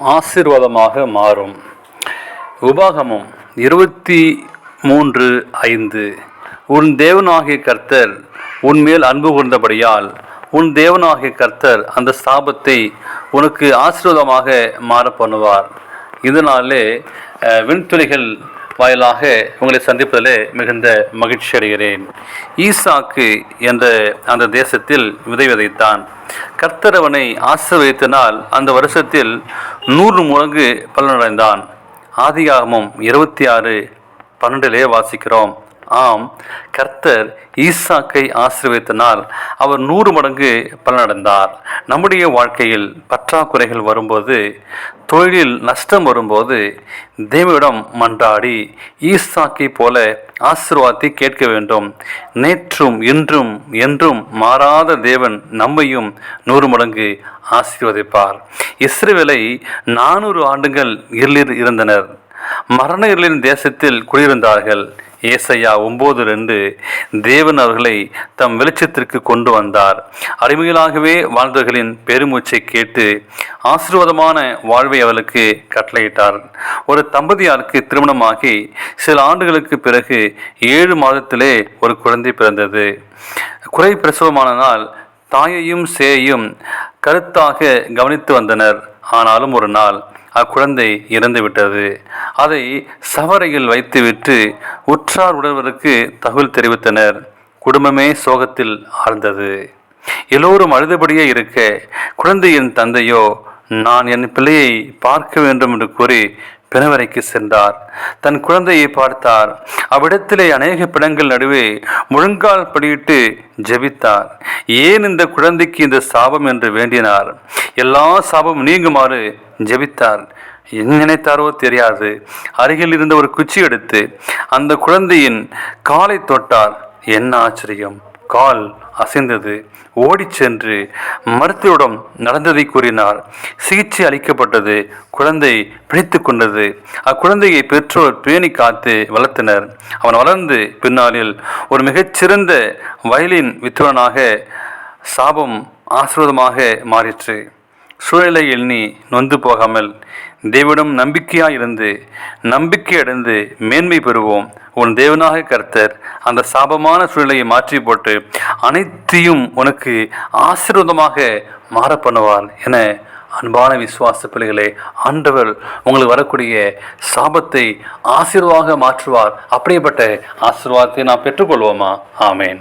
ஆசீர்வாதமாக மாறும். உபாகமம் இருபத்தி மூன்று ஐந்து. உன் தேவனாகிய கர்த்தர் உன்மேல் அன்பு கொண்டபடியால் உன் தேவனாகிய கர்த்தர் அந்த ஸ்தாபத்தை உனக்கு ஆசீர்வாதமாக மாற பண்ணுவார். இதனாலே அஹ், விண்துளிகள் வாயிலாக உங்களை சந்திப்பதிலே மிகுந்த மகிழ்ச்சி அடைகிறேன். ஈசாக்கு என்ற அந்த தேசத்தில் விதை விதைத்தான். கர்த்தரவனை ஆசிர்வதித்தனால் அந்த வருஷத்தில் நூறு முழங்கு பலனடைந்தான். ஆதிகாகமும் இருபத்தி ஆறு பன்னெண்டிலே வாசிக்கிறோம். ஆம் கர்த்தர் ஈசாக்கை ஆசீர்வதித்தனால் அவர் நூறு மடங்கு பலனடைந்தார். நம்முடைய வாழ்க்கையில் பற்றாக்குறைகள் வரும்போது தொழிலில் நஷ்டம் வரும்போது தேவியிடம் மன்றாடி ஈசாக்கை போல ஆசிர்வாதத்தை கேட்க வேண்டும். நேற்றும் இன்றும் என்றும் மாறாத தேவன் நம்மையும் நூறு மடங்கு ஆசீர்வதிப்பார். இஸ்ரேவேலை நானூறு ஆண்டுகள் இருளில் இருந்தனர். மரண இருளின் தேசத்தில் குடியிருந்தார்கள். ஏசையா ஒம்பது ரெண்டு தேவன் அவர்களை தம் வெளிச்சத்திற்கு கொண்டு வந்தார். அடிமைகளாகவே வாழ்ந்தவர்களின் பெருமூச்சை கேட்டு ஆசீர்வாதமான வாழ்வை அவளுக்கு கட்டளையிட்டார். ஒரு தம்பதியாருக்கு திருமணமாகி சில ஆண்டுகளுக்கு பிறகு ஏழு மாதத்திலே ஒரு குழந்தை பிறந்தது. குறை பிரசவமானதால் தாயையும் சேயையும் கருத்தாக கவனித்து வந்தனர். ஆனாலும் ஒரு நாள் அக்குழந்தை இறந்து விட்டது அதை சவறையில் வைத்துவிட்டு உற்றார் உடல்வருக்கு தகவல் தெரிவித்தனர். குடும்பமே சோகத்தில் ஆழ்ந்தது. எல்லோரும் அழுதபடியே இருக்க குழந்தையின் தந்தையோ நான் என் பிள்ளையை பார்க்க வேண்டும் என்று கூறி பிணவரைக்கு சென்றார். தன் குழந்தையை பார்த்தார். அவ்விடத்திலே அநேக பிணங்கள் நடுவே முழங்கால் படியிட்டு ஜெபித்தார். ஏன் இந்த குழந்தைக்கு இந்த சாபம் என்று வேண்டினார்? எல்லா சாபம் நீங்குமாறு ஜெபித்தார். என்ன நினைத்தாரோ தெரியாது. அருகில் இருந்த ஒரு குச்சி எடுத்து அந்த குழந்தையின் காலை தொட்டார். என்ன ஆச்சரியம்! கால் அசைந்தது. ஓடிச் சென்று மருத்துவரிடம் நடந்ததை கூறினார். சிகிச்சை அளிக்கப்பட்டது. குழந்தை பிடித்து கொண்டது. அக்குழந்தையை பெற்றோர் பேணி காத்து வளர்த்தனர். அவன் வளர்ந்து பின்னாளில் ஒரு மிகச்சிறந்த வயலின் வித்துவனாக சாபம் ஆசிர்வாதமாக மாறிற்று. சூழலை எண்ணி நொந்து போகாமல் தேவனிடம் நம்பிக்கையாக இருந்து நம்பிக்கை அடைந்து மேன்மை பெறுவோம். உன் தேவனாக கர்த்தர் அந்த சாபமான சூழலையை மாற்றி போட்டு அனைத்தையும் உனக்கு ஆசீர்வாதமாக மாற பண்ணுவார் என அன்பான விசுவாச பிள்ளைகளே ஆண்டவர் உங்களுக்கு வரக்கூடிய சாபத்தை ஆசீர்வாதமாக மாற்றுவார். அப்படிப்பட்ட ஆசீர்வாதத்தை நாம் பெற்றுக்கொள்வோமா? ஆமேன்.